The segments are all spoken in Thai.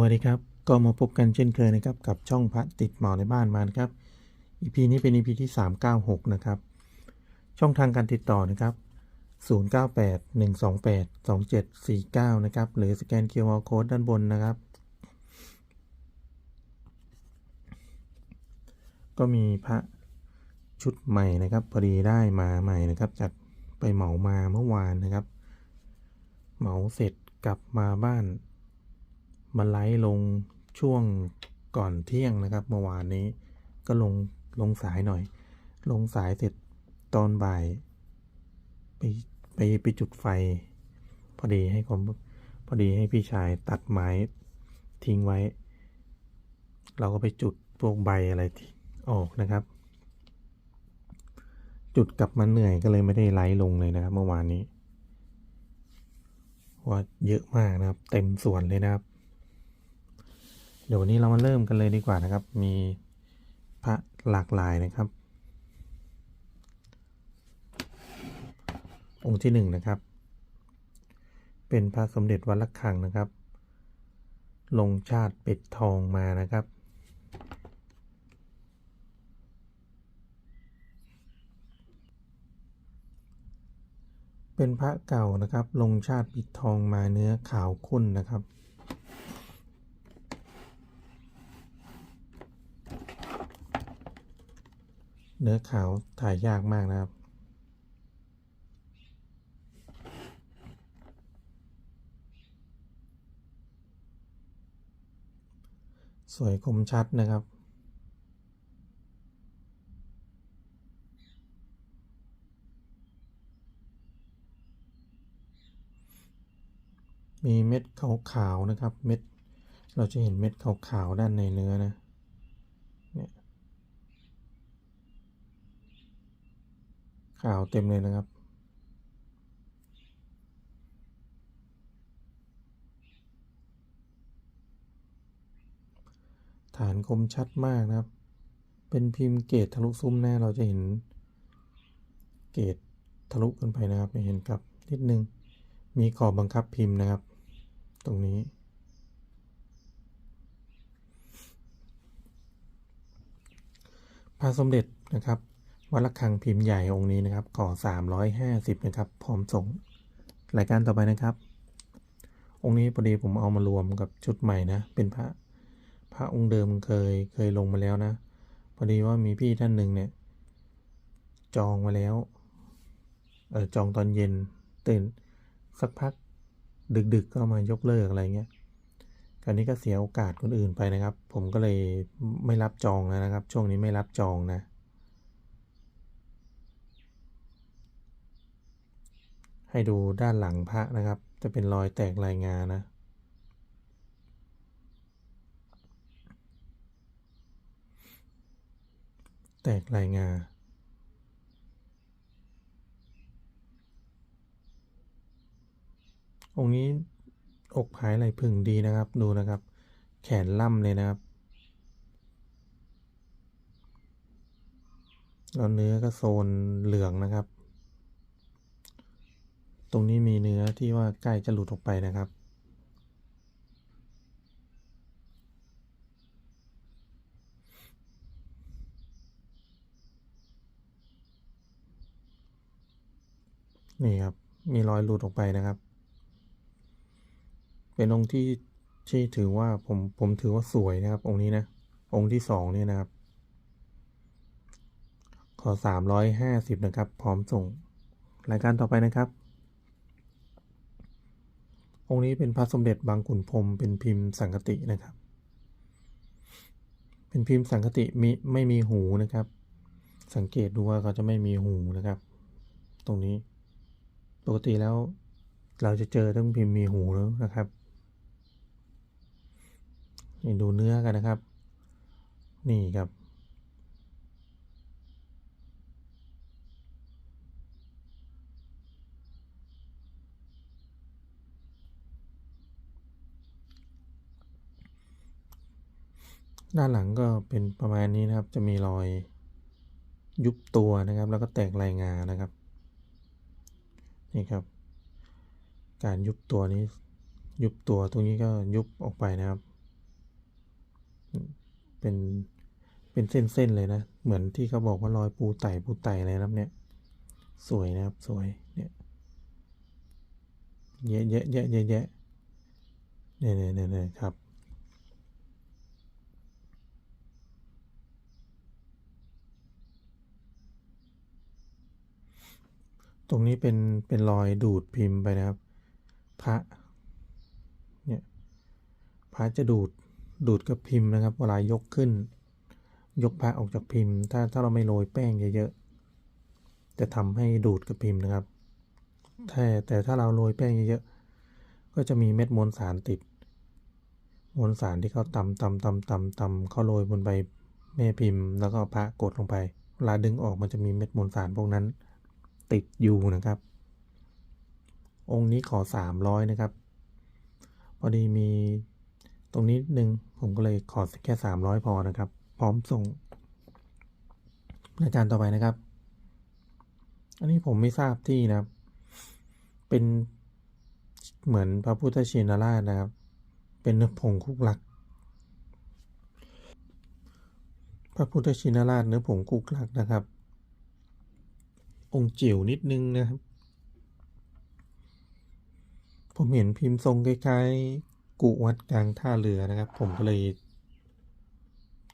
วัสดีครับ ก็มาพบกันเช่นเคยนะครับ กับช่องพระติดหมอในบ้านมานะครับ EP นี้เป็น EP ที่ 396 นะครับ ช่องทางการติดต่อนะครับ 0981282749 นะครับ หรือสแกน QR Code ด้านบนนะครับ ก็มีพระชุดใหม่นะครับพอดีได้มาใหม่นะครับจากไปเหมามาเมื่อวานนะครับ เหมาเสร็จกลับมาบ้าน มาไลฟ์ลงช่วงก่อนเที่ยงนะครับเมื่อวานนี้ก็ลงลงสายหน่อย ลงสายเสร็จตอนบ่าย ไปไปไปจุดไฟ พอดีให้ผมพอดีให้พี่ชายตัดไม้ทิ้งไว้ เราก็ไปจุดพวกใบอะไรที่ออกนะครับ จุดกลับมาเหนื่อยก็เลยไม่ได้ไลฟ์ลงเลยนะครับ เมื่อวานนี้ว่าเยอะมากนะครับ เต็มส่วนเลยนะครับ เดี๋ยววันนี้เรามาเริ่มกันเลยดีกว่านะครับ มีพระหลากหลายนะครับ องค์ที่หนึ่งนะครับ เป็นพระสมเด็จวัดระฆังนะครับ ลงชาติเป็ดทองมานะครับ เป็นพระเก่านะครับ ลงชาติปิดทองมาเนื้อขาวข้นนะครับ เนื้อขาวถ่ายยากมากนะครับ สวยคมชัดนะครับมีเม็ดขาวๆนะครับ เม็ด เราจะเห็นเม็ดขาวๆด้านในเนื้อนะ เนี่ย ขาวเต็มเลยนะครับ ฐานคมชัดมากนะครับ เป็นพิมพ์เกตทะลุซุ้มหน้าเราจะเห็น เกตทะลุขึ้นไปนะครับเห็นกับนิดนึง มีขอบบังคับพิมพ์นะครับ ตรงนี้พระสมเด็จนะครับ วัดระฆังพิมพ์ใหญ่องค์นี้นะครับขอ350 นะครับ พร้อมส่ง รายการต่อไปนะครับ องค์นี้พอดีผมเอามารวมกับชุดใหม่นะ เป็นพระพระองค์เดิมเคยเคยลงมาแล้วนะ พอดีว่ามีพี่ท่านหนึ่งเนี่ย จองมาแล้วเออจองตอนเย็นตื่นสักพักดึกๆก็มายกเลิกอะไรเงี้ยคราวนี้ก็เสียโอกาสคนอื่นไปนะครับ ผมก็เลยไม่รับจองแล้วนะครับ ช่วงนี้ไม่รับจองนะ ให้ดูด้านหลังพระนะครับ จะเป็นรอยแตกลายงานะ แตกลายงาองค์นี้อกผายไหลพึ่งดีนะครับ ดูนะครับ แขนล่ำเลยนะครับแล้วเนื้อก็โซนเหลืองนะครับ ตรงนี้มีเนื้อที่ว่าใกล้จะหลุดออกไปนะครับ นี่ครับ มีรอยหลุดออกไปนะครับ เป็นองค์ที่ที่ถือว่าผมผมถือว่าสวยนะครับ องค์นี้นะ องค์ที่สองเนี่ยนะครับ ขอสามร้อยห้าสิบนะครับ พร้อมส่ง รายการต่อไปนะครับ องค์นี้เป็นพระสมเด็จบางขุนพรมเป็นพิมพ์สังกตินะครับ เป็นพิมพ์สังกติมีไม่มีหูนะครับ สังเกตดูว่าเขาจะไม่มีหูนะครับ ตรงนี้ปกติแล้วเราจะเจอต้องพิมพ์มีหูแล้วนะครับนี่ดูเนื้อกันนะครับ นี่ครับ ด้านหลังก็เป็นประมาณนี้นะครับ จะมีรอยยุบตัวนะครับ แล้วก็แตกลายงานะครับ นี่ครับ การยุบตัวนี้ ยุบตัวตรงนี้ก็ยุบออกไปนะครับ เป็นเป็นเส้นๆเลยนะ เหมือนที่เขาบอกว่ารอยปูไต่ปูไต่อะไรนะครับเนี่ย สวยนะครับสวยเนี่ยเยอะเยอะเยอะเยอะเยอะเนี่ยเนี่ยเนี่ยเนี่ยครับ ตรงนี้เป็นเป็นรอยดูดพิมพ์ไปนะครับ พระเนี่ยพระจะดูดดูดกับพิมพ์นะครับ เวลายกขึ้น ยกพระออกจากพิมพ์ ถ้าถ้าเราไม่โรยแป้งเยอะๆจะทำให้ดูดกับพิมพ์นะครับแต่แต่ถ้าเราโรยแป้งเยอะๆก็จะมีเม็ดมวลสารติด มวลสารที่เขาตำตำตำตำตำเขาโรยบนใบแม่พิมพ์ แล้วก็พระกดลงไปเวลาดึงออกมันจะมีเม็ดมวลสารพวกนั้น ติดอยู่นะครับ องค์นี้ขอสามร้อยนะครับ พอดีมีตรงนี้หนึ่งผมก็เลยขอแค่สามร้อยพอนะครับ พร้อมส่งรายการต่อไปนะครับ อันนี้ผมไม่ทราบที่นะครับ เป็นเหมือนพระพุทธชินราชนะครับ เป็นเนื้อผงคุกหลัก พระพุทธชินราชเนื้อผงคุกหลักนะครับ องค์จิ๋วนิดนึงนะครับ ผมเห็นพิมพ์ทรงคล้ายๆ กุวัดกลางท่าเรือนะครับ ผมก็เลย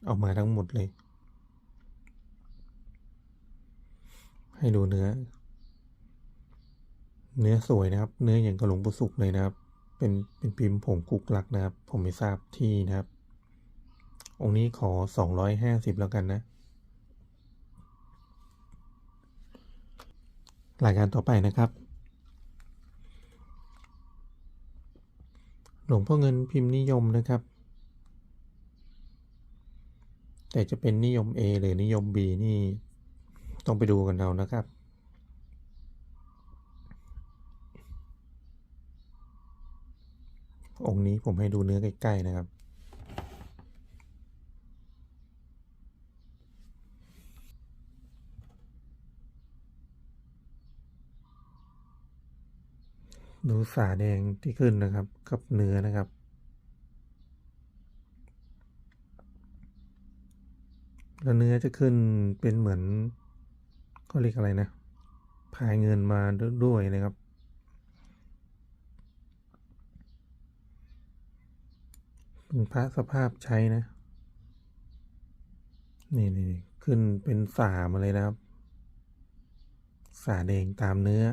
เอามาทั้งหมดเลย ให้ดูเนื้อ เนื้อสวยนะครับ เนื้ออย่างกระหลงปุสุกเลยนะครับ เป็นเป็นพิมพ์ผงกุกลักนะครับ ผมไม่ทราบที่นะครับ องค์นี้ขอสองร้อยห้าสิบแล้วกันนะ รายการต่อไปนะครับ หลวงพ่อเงินพิมพ์นิยมนะครับ แต่จะเป็นนิยม A หรือนิยม B นี่ต้องไปดูกันเอานะครับองค์นี้ผมให้ดูเนื้อใกล้ ๆ นะครับ ดูสาแดงที่ขึ้นนะครับ กับเนื้อนะครับ แล้วเนื้อจะขึ้นเป็นเหมือนก็เรียกอะไรนะพายเงินมาด้วยนะครับ เป็นพระสภาพใช้นะ นี่นี่ขึ้นเป็นสามาเลยนะครับ สาแดงตามเนื้อ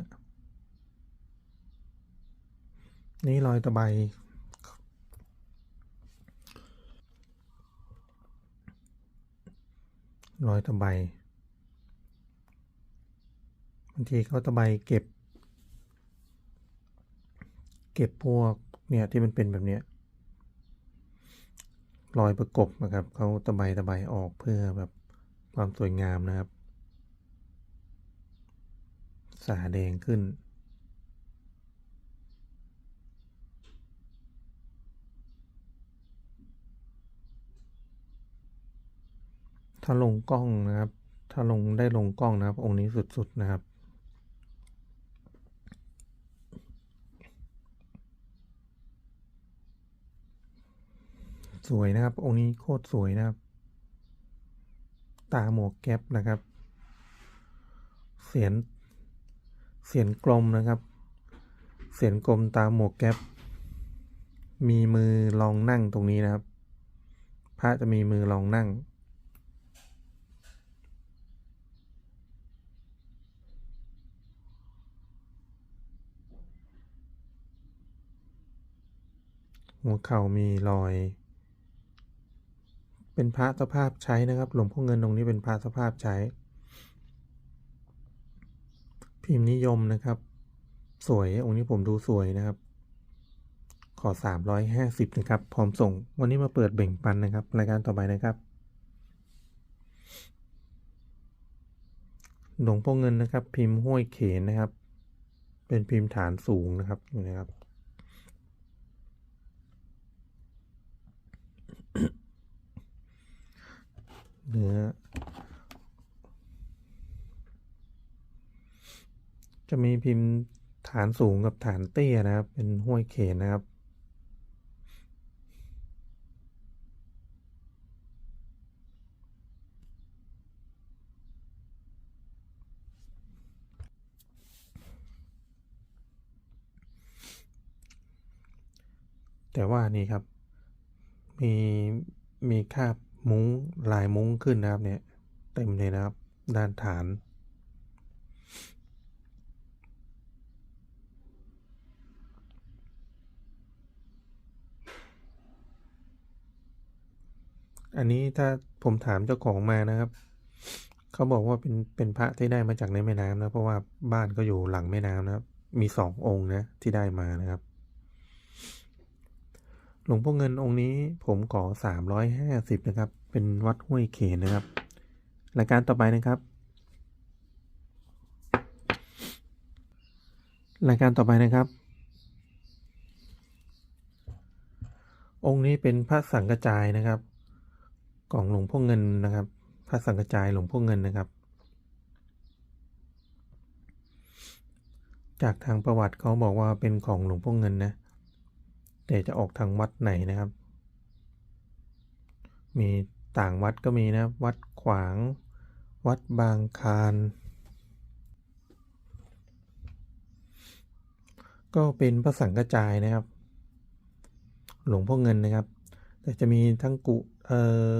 นี่รอยตะไบรอยตะไบบางทีเขาตะไบเก็บ เก็บพวกเนี่ยที่มันเป็นแบบเนี้ยรอยประกบนะครับเขาตะไบตะไบออกเพื่อแบบความสวยงามนะครับ สาแดงขึ้น ถ้าลงกล้องนะครับ ถ้าลงได้ลงกล้องนะครับ องค์นี้สุดๆนะครับ สวยนะครับ องค์นี้โคตรสวยนะครับ ตาหมวกแก๊ปนะครับ เสียน เสียนกลมนะครับ เสียนกลมตาหมวกแก๊ป มีมือรองนั่งตรงนี้นะครับ พระจะมีมือรองนั่ง หัวเข่ามีรอย เป็นพระสภาพใช้นะครับ หลวงพ่อเงินตรงนี้เป็นพระสภาพใช้ พิมพ์นิยมนะครับ สวยองค์นี้ผมดูสวยนะครับ ขอ 350 นะครับ พร้อมส่ง วันนี้มาเปิดแบ่งปันนะครับ รายการต่อไปนะครับหลวงพ่อเงินนะครับ พิมพ์ห้วยเขนนะครับ เป็นพิมพ์ฐานสูงนะครับนะครับ นะฮะจะมีพิมพ์ฐานสูงกับฐานเตี้ยนะครับ เป็นห้วยเขนนะครับ แต่ว่านี่ครับ มี มีคาบ มุ้งลายมุ้งขึ้นนะครับเนี่ยเต็มเลยนะครับ ด้านฐาน อันนี้ถ้าผมถามเจ้าของมานะครับ เขาบอกว่าเป็นเป็นพระที่ได้มาจากในแม่น้ำนะ เพราะว่าบ้านก็อยู่หลังแม่น้ำนะครับ มีสององค์นะที่ได้มานะครับ หลวงพ่อเงินองค์นี้ผมขอสามร้อยห้าสิบนะครับ เป็นวัดห้วยเขนนะครับ รายการต่อไปนะครับ รายการต่อไปนะครับ องค์นี้เป็นพระสังกระจายนะครับของหลวงพ่อเงินนะครับ พระสังกระจายหลวงพ่อเงินนะครับ จากทางประวัติเขาบอกว่าเป็นของหลวงพ่อเงินนะ แต่จะออกทางวัดไหนนะครับ มีต่างวัดก็มีนะครับ วัดขวาง วัดบางคาร ก็เป็นพระสังกระจายนะครับ หลวงพ่อเงินนะครับ แต่จะมีทั้งกุเอ่อ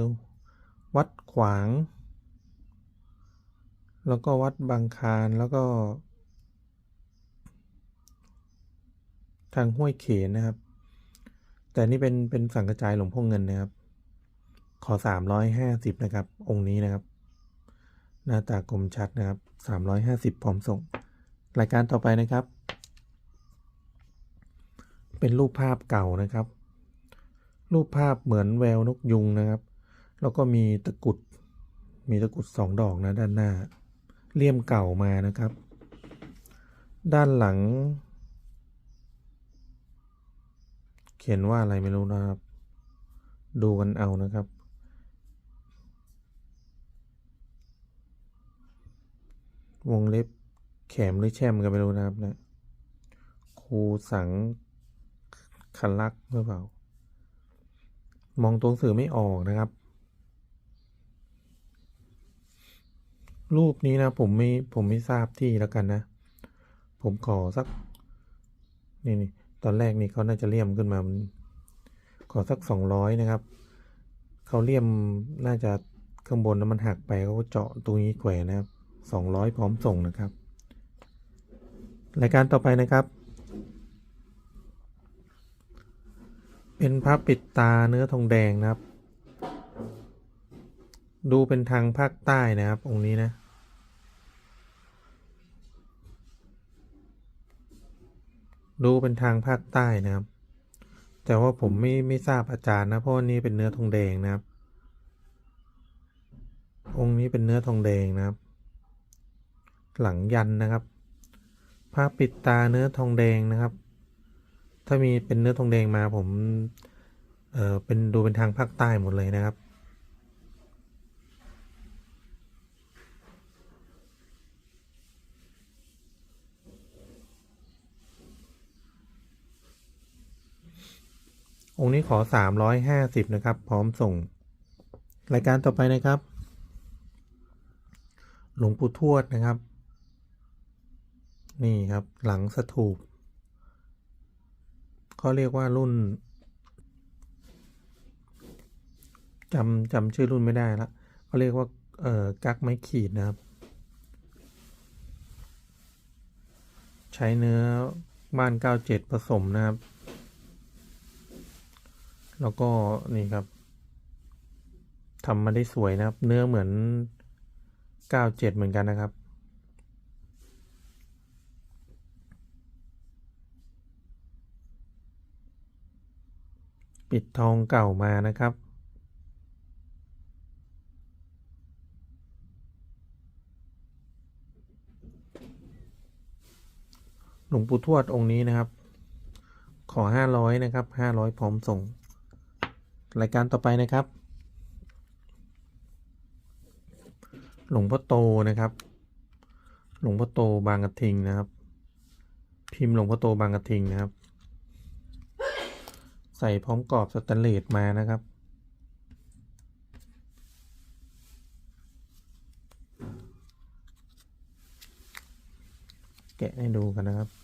วัดขวาง แล้วก็วัดบางคารแล้วก็ ทางห้วยเขนนะครับ แต่นี่เป็นเป็นสังกระจายหลวงพ่อเงินนะครับ ขอสามร้อยห้าสิบนะครับ องค์นี้นะครับ หน้าตากลมชัดนะครับสามร้อยห้าสิบพร้อมส่ง รายการต่อไปนะครับ เป็นรูปภาพเก่านะครับ รูปภาพเหมือนแววนกยุงนะครับ แล้วก็มีตะกุด มีตะกุดสองดอกนะด้านหน้า เลี่ยมเก่ามานะครับ ด้านหลัง เขียนว่าอะไรไม่รู้นะครับ ดูกันเอานะครับ วงเล็บแขมหรือแช่มกันไม่รู้นะครับนะครูสังคันลักหรือเปล่า มองตัวหนังสือไม่ออกนะครับ รูปนี้นะผมไม่ผมไม่ทราบที่แล้วกันนะ ผมขอสักนี่นี่ ตอนแรกนี่เขาน่าจะเลี่ยมขึ้นมา ขอสักสองร้อยนะครับ เขาเลี่ยมน่าจะข้างบนแล้วมันหักไปเขาเจาะตรงนี้แขวนนะครับสองร้อยพร้อมส่งนะครับ รายการต่อไปนะครับ เป็นพระปิดตาเนื้อทองแดงนะครับ ดูเป็นทางภาคใต้นะครับองค์นี้นะ ดูเป็นทางภาคใต้นะครับ แต่ว่าผมไม่ไม่ทราบอาจารย์นะเพราะว่านี่เป็นเนื้อทองแดงนะครับ องค์นี้เป็นเนื้อทองแดงนะครับ หลังยันนะครับผ้าปิดตาเนื้อทองแดงนะครับ ถ้ามีเป็นเนื้อทองแดงมาผมเออเป็นดูเป็นทางภาคใต้หมดเลยนะครับ องค์นี้ขอสามร้อยห้าสิบนะครับ พร้อมส่ง รายการต่อไปนะครับ หลวงปู่ทวดนะครับ นี่ครับหลังสถูปเขาเรียกว่ารุ่นจำจำชื่อรุ่นไม่ได้ละเขาเรียกว่า เอ่อ กักไม้ขีดนะครับ ใช้เนื้อบ้านเก้าเจ็ดผสมนะครับ แล้วก็นี่ครับทำมาได้สวยนะครับ เนื้อเหมือนเก้าเจ็ดเหมือนกันนะครับ ปิดทองเก่ามานะครับหลวงปู่ทวดองค์นี้นะครับ ขอห้าร้อยนะครับห้าร้อยพร้อมส่ง รายการต่อไปนะครับ หลวงพ่อโตนะครับ หลวงพ่อโตบางกระทิงนะครับ พิมพ์หลวงพ่อโตบางกระทิงนะครับ ใส่พร้อมกรอบสแตนเลสมานะครับ แกะให้ดูกันนะครับ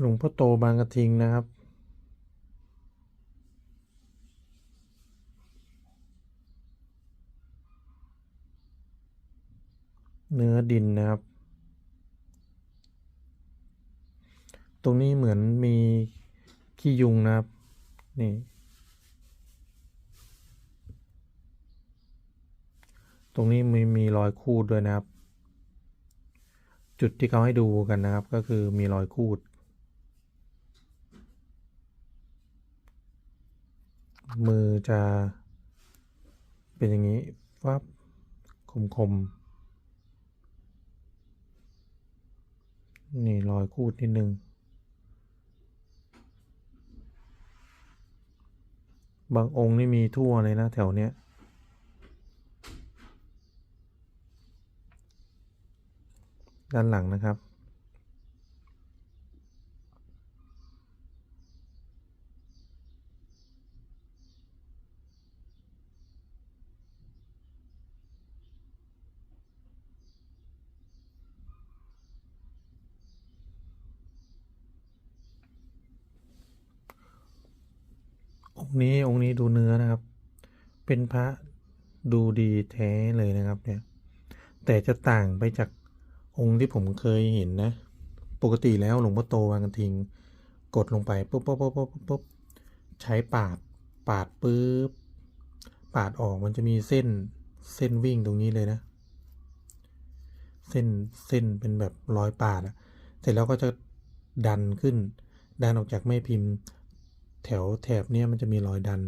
หลวงพ่อโตบางกระทิงนะครับ เนื้อดินนะครับ ตรงนี้เหมือนมีขี้ยุงนะครับ นี่ ตรงนี้มีมีรอยคูดด้วยนะครับ จุดที่เขาให้ดูกันนะครับ ก็คือมีรอยคูด มือจะเป็นอย่างนี้วับคมคมนี่รอยคูดนิดนึง บางองค์นี่มีทั่วเลยนะแถวเนี้ยด้านหลังนะครับ นี้องค์นี้ดูเนื้อนะครับ เป็นพระดูดีแท้เลยนะครับเนี่ยแต่จะต่างไปจากองค์ที่ผมเคยเห็นนะ ปกติแล้วหลวงพ่อโตวางกันทิง กดลงไปปุ๊บปุ๊บปุ๊บปุ๊บปุ๊บใช้ปาดปาดปุ๊บปาดออกมันจะมีเส้นเส้นวิ่งตรงนี้เลยนะ เส้นเส้นเป็นแบบรอยปาดอะเสร็จแล้วก็จะดันขึ้น ดันออกจากแม่พิมพ์ แถวแถบเนี้ยมันจะมีรอยดัน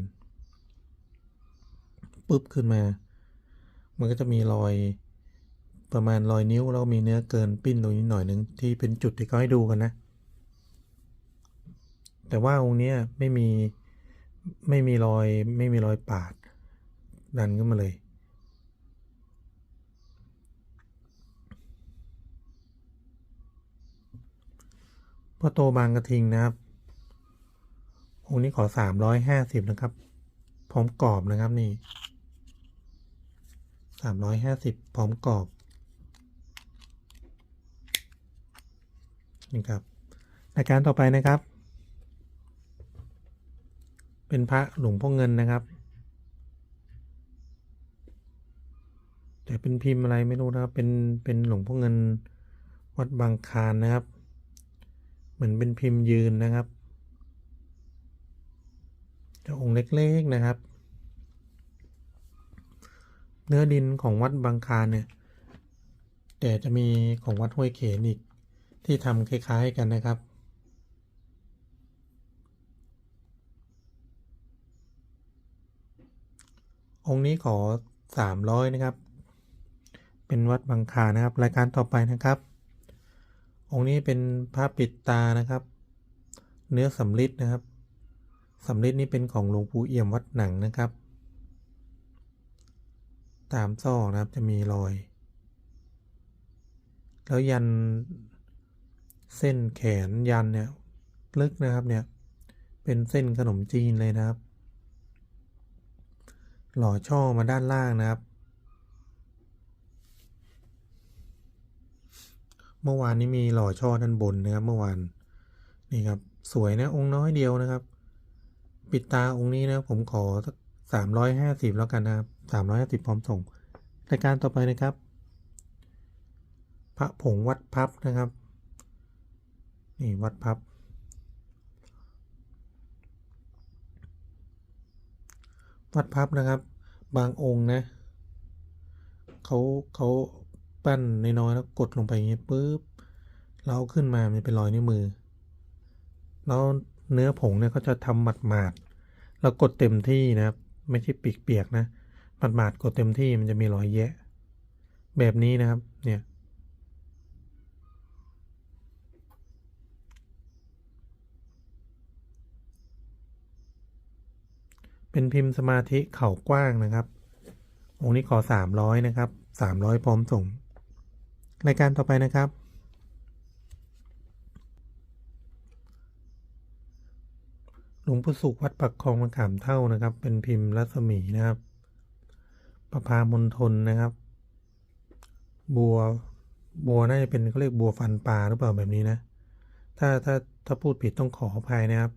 ปุ๊บขึ้นมา มันก็จะมีรอยประมาณรอยนิ้วแล้วมีเนื้อเกินปิ้นตรงนี้หน่อยหนึ่งที่เป็นจุดที่เขาให้ดูกันนะ แต่ว่าองค์นี้ไม่มีไม่มีรอยไม่มีรอยปาด ดันขึ้นมาเลย พอโตบางกระทิงนะครับ องค์นี้ขอสามร้อยห้าสิบนะครับ พร้อมกรอบนะครับนี่สามร้อยห้าสิบพร้อมกรอบ นี่ครับรายการต่อไปนะครับ เป็นพระหลวงพ่อเงินนะครับ แต่เป็นพิมพ์อะไรไม่รู้นะครับ เป็นเป็นหลวงพ่อเงินวัดบางคานนะครับ เหมือนเป็นพิมพ์ยืนนะครับ จะองค์เล็กๆนะครับ เนื้อดินของวัดบางคาเนี่ยแต่จะมีของวัดห้วยเขนอีกที่ทำคล้าย ๆกันนะครับองค์นี้ขอสามร้อยนะครับ เป็นวัดบางคานนะครับ รายการต่อไปนะครับ องค์นี้เป็นพระปิดตานะครับ เนื้อสำริดนะครับ สำริดนี่เป็นของหลวงปู่เอี่ยมวัดหนังนะครับ ตามซอกนะครับจะมีรอย แล้วยันเส้นแขนยันเนี่ยลึกนะครับเนี่ยเป็นเส้นขนมจีนเลยนะครับ หล่อช่อมาด้านล่างนะครับ เมื่อวานนี้มีหล่อช่อด้านบนนะครับเมื่อวานนี่ครับสวยนะองค์น้อยเดียวนะครับ ปิดตาองค์นี้นะผมขอสักสามร้อยห้าสิบแล้วกันนะครับสามร้อยห้าสิบพร้อมส่งรายการต่อไปนะครับ พระผงวัดพับนะครับ นี่วัดพับ วัดพับนะครับ บางองค์นะเขาเขาปั้นน้อยๆแล้วกดลงไปอย่างนี้ปุ๊บเราเอาขึ้นมามันเป็นรอยนิ้วมือแล้ว เนื้อผงเนี่ยเขาจะทำหมาดๆเรากดเต็มที่นะครับ ไม่ใช่ปีกเปียกนะหมาดๆกดเต็มที่มันจะมีรอยแยะ แบบนี้นะครับเนี่ยเป็นพิมพ์สมาธิเข่ากว้างนะครับ องค์นี้ขอสามร้อยนะครับสามร้อยพร้อมส่ง รายการต่อไปนะครับ ลวงปู่สุขวัดปักคลองมะขามเท่านะครับ เป็นพิมพ์รัศมีนะครับ ประพามณฑลนะครับ บัวบัวน่าจะเป็นเขาเรียกบัวฟันปลาหรือเปล่าแบบนี้นะ ถ้าถ้าถ้าพูดผิดต้องขออภัยนะครับ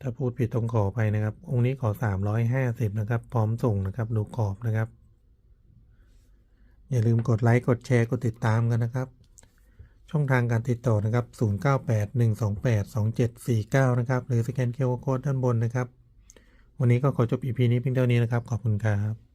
ถ้าพูดผิดต้องขออภัยนะครับ องค์นี้ขอ 350 นะครับ พร้อมส่งนะครับ ดูกรอบนะครับ อย่าลืมกดไลค์ กดแชร์ กดติดตามกันนะครับ ช่องทางการติดต่อนะครับ 0981282749 นะครับ หรือสแกนเคอร์โค้ดด้านบนนะครับ วันนี้ก็ขอจบ EP นี้เพียงเท่านี้นะครับ ขอบคุณครับ